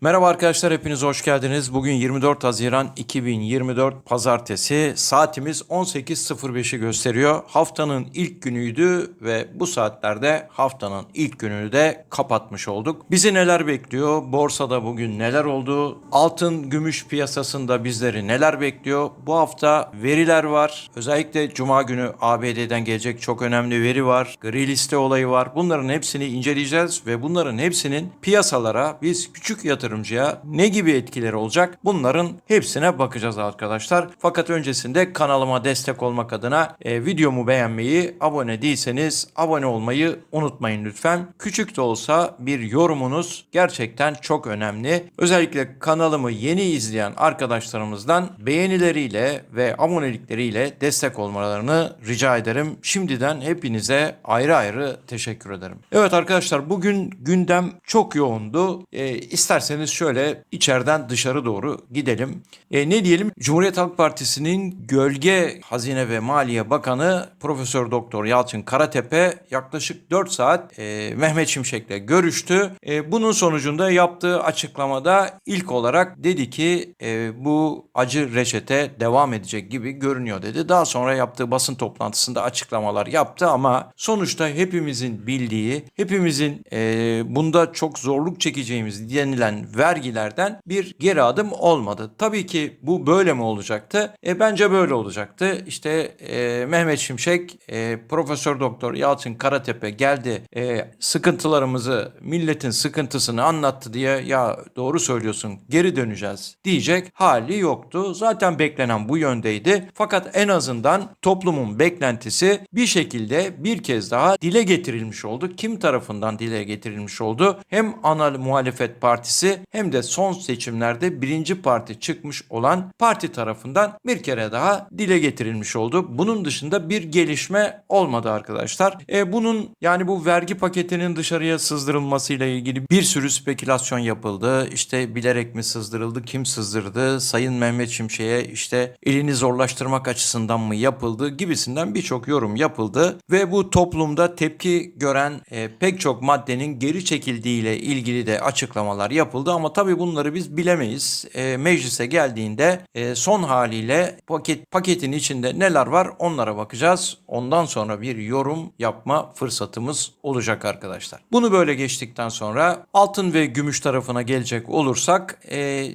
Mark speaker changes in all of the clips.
Speaker 1: Merhaba arkadaşlar hepiniz hoş geldiniz. Bugün 24 Haziran 2024 Pazartesi. Saatimiz 18.05'i gösteriyor. Haftanın ilk günüydü ve bu saatlerde haftanın ilk gününü de kapatmış olduk. Bizi neler bekliyor? Borsada bugün neler oldu? Altın, gümüş piyasasında bizleri neler bekliyor? Bu hafta veriler var. Özellikle Cuma günü ABD'den gelecek çok önemli veri var. Gri liste olayı var. Bunların hepsini inceleyeceğiz ve bunların hepsinin piyasalara biz küçük yatırımcıya ne gibi etkileri olacak? Bunların hepsine bakacağız arkadaşlar. Fakat öncesinde kanalıma destek olmak adına e, videomu beğenmeyi, abone değilseniz abone olmayı unutmayın lütfen. Küçük de olsa bir yorumunuz gerçekten çok önemli. Özellikle kanalımı yeni izleyen arkadaşlarımızdan beğenileriyle ve abonelikleriyle destek olmalarını rica ederim. Şimdiden hepinize ayrı ayrı teşekkür ederim. Evet arkadaşlar bugün gündem çok yoğundu. E, isterseniz şöyle içeriden dışarı doğru gidelim. E, ne diyelim? Cumhuriyet Halk Partisi'nin gölge Hazine ve Maliye Bakanı Profesör Doktor Yalçın Karatepe yaklaşık 4 saat e, Mehmet Şimşek'le görüştü. E, bunun sonucunda yaptığı açıklamada ilk olarak dedi ki e, bu acı reçete devam edecek gibi görünüyor dedi. Daha sonra yaptığı basın toplantısında açıklamalar yaptı ama sonuçta hepimizin bildiği, hepimizin e, bunda çok zorluk çekeceğimiz denilen vergilerden bir geri adım olmadı. Tabii ki bu böyle mi olacaktı? E, bence böyle olacaktı. İşte e, Mehmet Şimşek, e, Profesör Doktor Yalçın Karatepe geldi e, sıkıntılarımızı, milletin sıkıntısını anlattı diye ya doğru söylüyorsun geri döneceğiz diyecek hali yoktu. Zaten beklenen bu yöndeydi. Fakat en azından toplumun beklentisi bir şekilde bir kez daha dile getirilmiş oldu. Kim tarafından dile getirilmiş oldu? Hem ana muhalefet partisi hem de son seçimlerde birinci parti çıkmış olan parti tarafından bir kere daha dile getirilmiş oldu. Bunun dışında bir gelişme olmadı arkadaşlar. E, bunun yani bu vergi paketinin dışarıya sızdırılmasıyla ilgili bir sürü spekülasyon yapıldı. İşte bilerek mi sızdırıldı, kim sızdırdı, Sayın Mehmet Şimşek'e işte elini zorlaştırmak açısından mı yapıldı gibisinden birçok yorum yapıldı ve bu toplumda tepki gören e, pek çok maddenin geri çekildiğiyle ilgili de açıklamalar yapıldı ama tabii bunları biz bilemeyiz. E, meclise geldiğinde e, son haliyle paket paketin içinde neler var onlara bakacağız. Ondan sonra bir yorum yapma fırsatımız olacak arkadaşlar. Bunu böyle geçtikten sonra altın ve gümüş tarafına gelecek olursak e,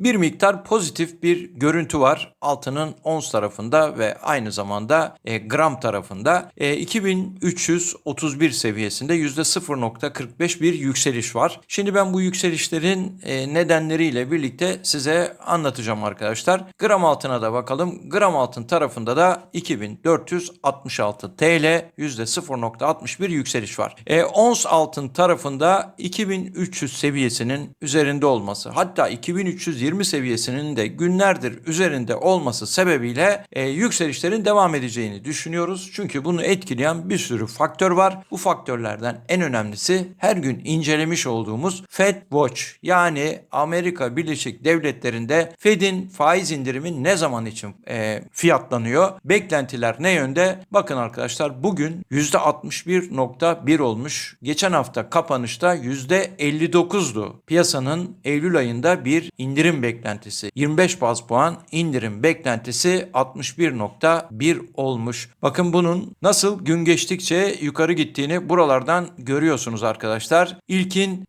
Speaker 1: bir miktar pozitif bir görüntü var altının ons tarafında ve aynı zamanda e, gram tarafında e, 2331 seviyesinde %0.45 bir yükseliş var. Şimdi ben bu yükselişlerin e, nedenleriyle birlikte size anlatacağım arkadaşlar. Gram altına da bakalım. Gram altın tarafında da 2466 TL %0.61 yükseliş var. E, ons altın tarafında 2300 seviyesinin üzerinde olması hatta 2320 seviyesinin de günlerdir üzerinde olması sebebiyle e, yükselişlerin devam edeceğini düşünüyoruz. Çünkü bunu etkileyen bir sürü faktör var. Bu faktörlerden en önemlisi her gün incelemiş olduğumuz Fed Watch yani Amerika Birleşik Devletleri'nde Fed'in faiz indirimi ne zaman için e, fiyatlanıyor? Beklentiler ne yönde? Bakın arkadaşlar bugün %61.1 olmuş. Geçen hafta kapanışta %59'du. Piyasanın Eylül ayında bir indirim beklentisi. 25 baz puan indirim beklentisi 61.1 olmuş. Bakın bunun nasıl gün geçtikçe yukarı gittiğini buralardan görüyorsunuz arkadaşlar. İlkin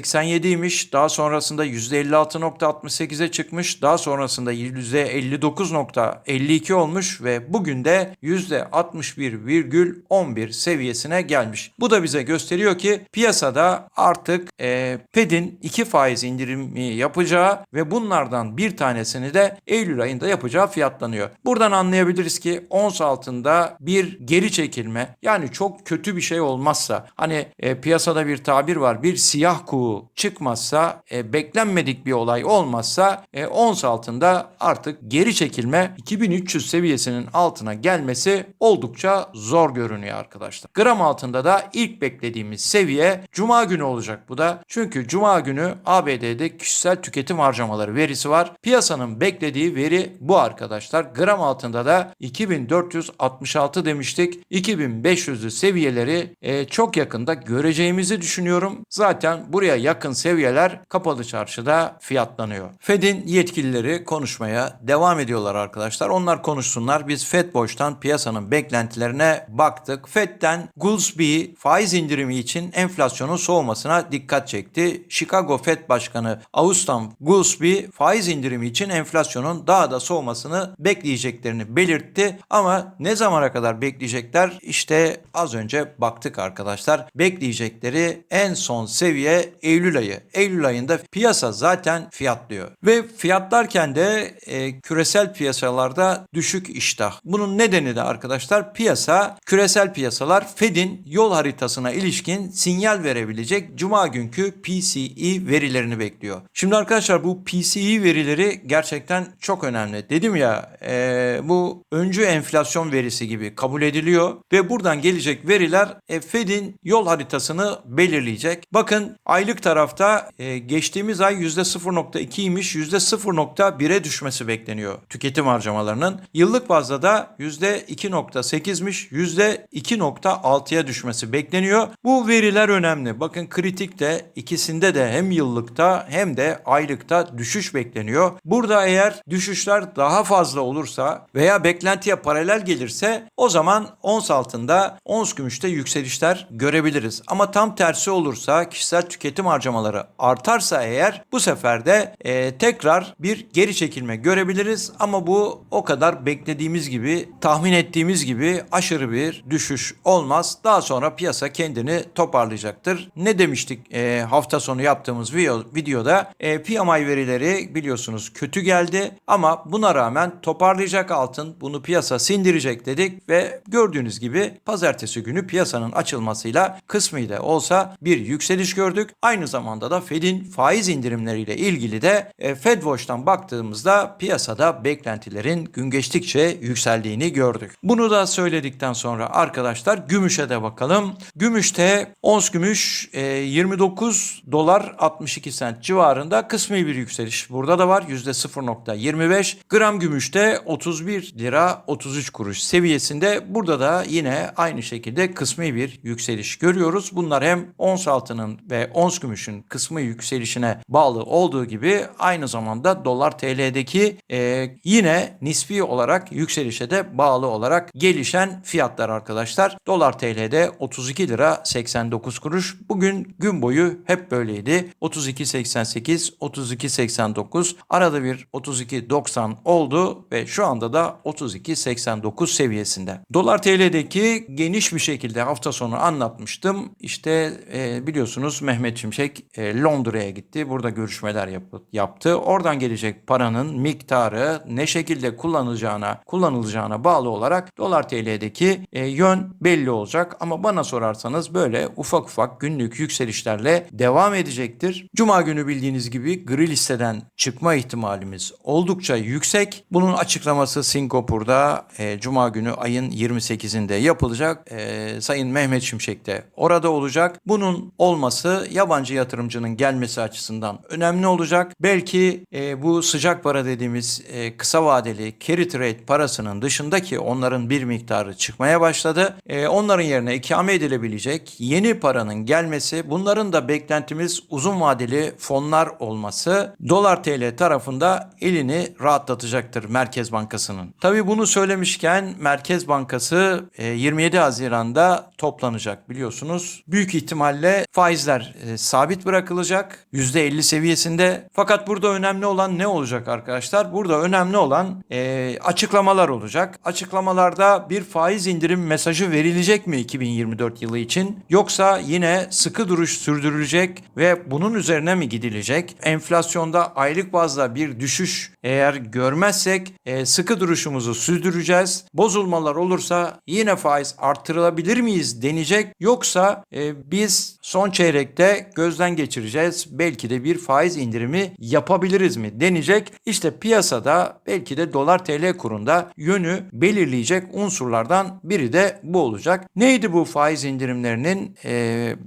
Speaker 1: %44.87'ymiş. Daha sonrasında %56.68'e çıkmış. Daha sonrasında %59.52 olmuş ve bugün de %61,11 seviyesine gelmiş. Bu da bize gösteriyor ki piyasada artık e, Fed'in iki faiz indirimi yapacağı ve bunlardan bir tanesini de Eylül ayında yapacağı fiyatlanıyor. Buradan anlayabiliriz ki ons altında bir geri çekilme yani çok kötü bir şey olmazsa hani e, piyasada bir tabir var bir siyah kuğu çıkmazsa e, beklenmedik bir olay olmazsa e, ons altında artık geri çekilme 2300 seviyesinin altına gelmesi oldukça zor görünüyor arkadaşlar. Gram altında da ilk beklediğimiz seviye cuma günü olacak bu da. Çünkü cuma günü ABD'de kişisel tüketim harcamaları verisi var. Piyasanın beklediği veri bu arkadaşlar. Gram altında da 2466 demiştik. 2500'lü seviyeleri e, çok yakında göreceğimizi düşünüyorum. Zaten buraya buraya yakın seviyeler kapalı çarşıda fiyatlanıyor. Fed'in yetkilileri konuşmaya devam ediyorlar arkadaşlar. Onlar konuşsunlar. Biz Fed Watch'tan piyasanın beklentilerine baktık. Fed'den Goolsbee faiz indirimi için enflasyonun soğumasına dikkat çekti. Chicago Fed Başkanı Austin Goolsbee faiz indirimi için enflasyonun daha da soğumasını bekleyeceklerini belirtti. Ama ne zamana kadar bekleyecekler? İşte az önce baktık arkadaşlar. Bekleyecekleri en son seviye Eylül ayı. Eylül ayında piyasa zaten fiyatlıyor. Ve fiyatlarken de e, küresel piyasalarda düşük iştah. Bunun nedeni de arkadaşlar piyasa, küresel piyasalar Fed'in yol haritasına ilişkin sinyal verebilecek cuma günkü PCE verilerini bekliyor. Şimdi arkadaşlar bu PCE verileri gerçekten çok önemli. Dedim ya e, bu öncü enflasyon verisi gibi kabul ediliyor ve buradan gelecek veriler e, Fed'in yol haritasını belirleyecek. Bakın aylık tarafta e, geçtiğimiz ay %0.2'ymiş %0.1'e düşmesi bekleniyor tüketim harcamalarının. Yıllık bazda da %2.8'miş %2.6'ya düşmesi bekleniyor. Bu veriler önemli. Bakın kritikte ikisinde de hem yıllıkta hem de aylıkta düşüş bekleniyor. Burada eğer düşüşler daha fazla olursa veya beklentiye paralel gelirse o zaman ons altında ons gümüşte yükselişler görebiliriz. Ama tam tersi olursa kişisel tüketim harcamaları artarsa eğer bu sefer de e, tekrar bir geri çekilme görebiliriz. Ama bu o kadar beklediğimiz gibi tahmin ettiğimiz gibi aşırı bir düşüş olmaz. Daha sonra piyasa kendini toparlayacaktır. Ne demiştik e, hafta sonu yaptığımız video, videoda e, PMI verileri biliyorsunuz kötü geldi ama buna rağmen toparlayacak altın bunu piyasa sindirecek dedik ve gördüğünüz gibi pazartesi günü piyasanın açılmasıyla kısmıyla olsa bir yükseliş gördük. Zamanda da Fed'in faiz indirimleriyle ilgili de e, Fed Watch'tan baktığımızda piyasada beklentilerin gün geçtikçe yükseldiğini gördük. Bunu da söyledikten sonra arkadaşlar gümüşe de bakalım. Gümüşte ons gümüş e, 29 dolar 62 sent civarında kısmi bir yükseliş. Burada da var %0.25. Gram gümüşte 31 lira 33 kuruş seviyesinde. Burada da yine aynı şekilde kısmi bir yükseliş görüyoruz. Bunlar hem ons altının ve ons gümüşün kısmı yükselişine bağlı olduğu gibi aynı zamanda dolar TL'deki e, yine nispi olarak yükselişe de bağlı olarak gelişen fiyatlar arkadaşlar. Dolar TL'de 32 lira 89 kuruş. Bugün gün boyu hep böyleydi. 32.88, 32.89 arada bir 32.90 oldu ve şu anda da 32.89 seviyesinde. Dolar TL'deki geniş bir şekilde hafta sonu anlatmıştım. İşte e, biliyorsunuz Mehmet Şimşek e, Londra'ya gitti. Burada görüşmeler yap yaptı. Oradan gelecek paranın miktarı ne şekilde kullanılacağına kullanılacağına bağlı olarak dolar TL'deki e, yön belli olacak. Ama bana sorarsanız böyle ufak ufak günlük yükselişlerle devam edecektir. Cuma günü bildiğiniz gibi gri listeden çıkma ihtimalimiz oldukça yüksek. Bunun açıklaması Singapur'da e, Cuma günü ayın 28'inde yapılacak. E, Sayın Mehmet Şimşek de orada olacak. Bunun olması yabancı yatırımcının gelmesi açısından önemli olacak. Belki e, bu sıcak para dediğimiz e, kısa vadeli carry trade parasının dışındaki onların bir miktarı çıkmaya başladı. E, onların yerine ikame edilebilecek yeni paranın gelmesi, bunların da beklentimiz uzun vadeli fonlar olması dolar TL tarafında elini rahatlatacaktır Merkez Bankası'nın. Tabii bunu söylemişken Merkez Bankası e, 27 Haziran'da toplanacak biliyorsunuz. Büyük ihtimalle faizler e, sabit bırakılacak %50 seviyesinde. Fakat burada önemli olan ne olacak arkadaşlar? Burada önemli olan e, açıklamalar olacak. Açıklamalarda bir faiz indirim mesajı verilecek mi 2024 yılı için? Yoksa yine sıkı duruş sürdürülecek ve bunun üzerine mi gidilecek? Enflasyonda aylık bazda bir düşüş eğer görmezsek e, sıkı duruşumuzu sürdüreceğiz. Bozulmalar olursa yine faiz artırılabilir miyiz denecek. Yoksa e, biz son çeyrekte gözden geçireceğiz. Belki de bir faiz indirimi yapabiliriz mi denecek. İşte piyasada belki de dolar TL kurunda yönü belirleyecek unsurlardan biri de bu olacak. Neydi bu faiz indirimlerinin e,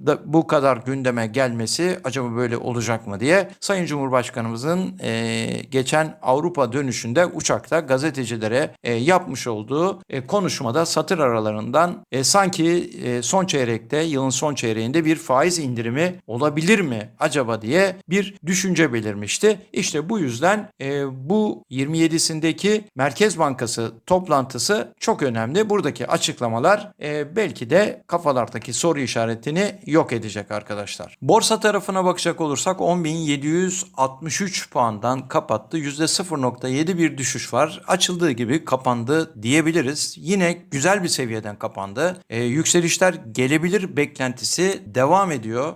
Speaker 1: da, bu kadar gündeme gelmesi acaba böyle olacak mı diye Sayın Cumhurbaşkanımızın e, geçen Avrupa dönüşünde uçakta gazetecilere e, yapmış olduğu e, konuşmada satır aralarından e, sanki e, son çeyrekte yılın son çeyreğinde bir faiz indirimi olabilir mi acaba diye bir düşünce belirmişti. İşte bu yüzden e, bu 27'sindeki Merkez Bankası toplantısı çok önemli. Buradaki açıklamalar e, belki de kafalardaki soru işaretini yok edecek arkadaşlar. Borsa tarafına bakacak olursak 10.763 puandan kapattı. %0.7 bir düşüş var. Açıldığı gibi kapandı diyebiliriz. Yine güzel bir seviyeden kapandı. E, yükselişler gelebilir beklentisi devam ediyor.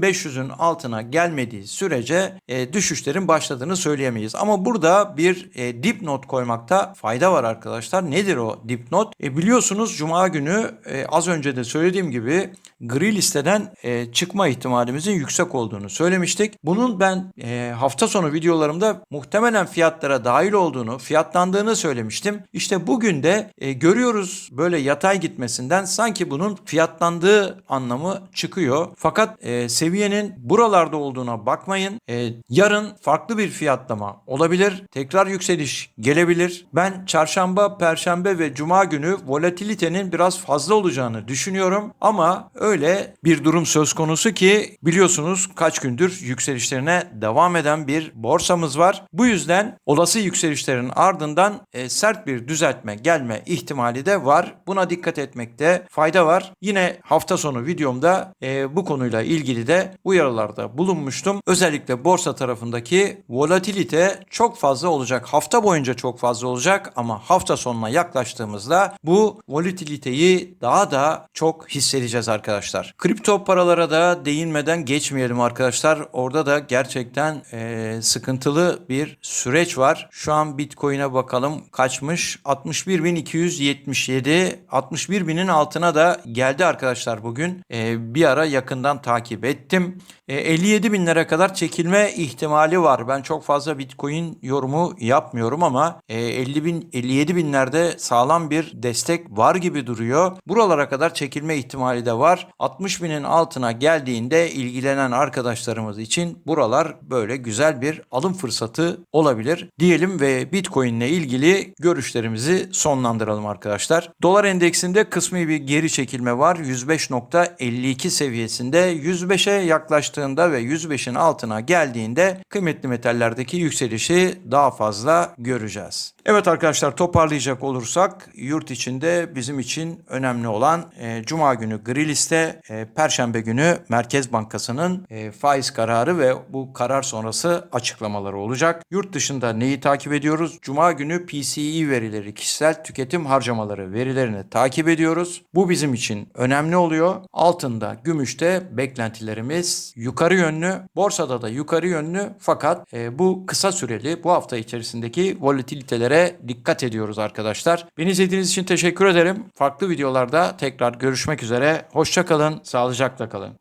Speaker 1: 10.500'ün altına gelmediği sürece e, düşüşlerin başladığını söyleyemeyiz. Ama burada bir e, dipnot koymakta fayda var arkadaşlar. Nedir o dipnot? E, biliyorsunuz Cuma günü e, az önce de söylediğim gibi gri listeden e, çıkma ihtimalimizin yüksek olduğunu söylemiştik. Bunun ben e, hafta sonu videolarımda muhtemelen fiyatlara dahil olduğunu, fiyatlandığını söylemiştim. İşte bugün de e, görüyoruz böyle yatay gitmesinden sanki bunun fiyatlandığı anlamı çıkıyor. Fakat e, seviyenin buralarda olduğuna bakmayın. E, yarın farklı bir fiyatlama olabilir. Tekrar yükseliş gelebilir. Ben çarşamba, perşembe ve cuma günü volatilitenin biraz fazla olacağını düşünüyorum. Ama öyle bir durum söz konusu ki biliyorsunuz kaç gündür yükselişlerine devam eden bir borsamız var. Bu yüzden olası yükselişlerin ardından e, sert bir düzeltme gelme ihtimali de var. Buna dikkat etmekte fayda var. Yine hafta sonu videomda e, bu konuyla ilgili de uyarılarda bulunmuştum. Özellikle borsa tarafındaki volatilite çok fazla olacak. Hafta boyunca çok fazla olacak ama hafta sonuna yaklaştığımızda bu volatiliteyi daha da çok hissedeceğiz arkadaşlar. Kripto paralara da değinmeden geçmeyelim arkadaşlar. Orada da gerçekten e, sıkıntılı bir süreç var. Şu an Bitcoin'e bakalım kaçmış? 61.277 61.000'in altına da geldi arkadaşlar bugün. E, bir ara yakından takip ettim. E, 57 binlere kadar çekilme ihtimali var. Ben çok fazla Bitcoin yorumu yapmıyorum ama e, 50 bin 57 binlerde sağlam bir destek var gibi duruyor. Buralara kadar çekilme ihtimali de var. 60 binin altına geldiğinde ilgilenen arkadaşlarımız için buralar böyle güzel bir alım fırsatı olabilir diyelim ve Bitcoin ile ilgili görüşlerimizi sonlandıralım arkadaşlar. Dolar endeksinde kısmi bir geri çekilme var. 105.52 seviyesinde 105'e yaklaştığında ve 105'in altına geldiğinde kıymetli metallerdeki yükselişi daha fazla göreceğiz. Evet arkadaşlar toparlayacak olursak yurt içinde bizim için önemli olan e, Cuma günü gri liste, e, Perşembe günü Merkez Bankası'nın e, faiz kararı ve bu karar sonrası açıklamaları olacak. Yurt dışında neyi takip ediyoruz? Cuma günü PCE verileri, kişisel tüketim harcamaları verilerini takip ediyoruz. Bu bizim için önemli oluyor. Altında, gümüşte beklentilerimiz yukarı yönlü, borsada da yukarı yönlü fakat e, bu kısa süreli bu hafta içerisindeki volatilitelere dikkat ediyoruz arkadaşlar. Beni izlediğiniz için teşekkür ederim. Farklı videolarda tekrar görüşmek üzere. Hoşçakalın, sağlıcakla kalın.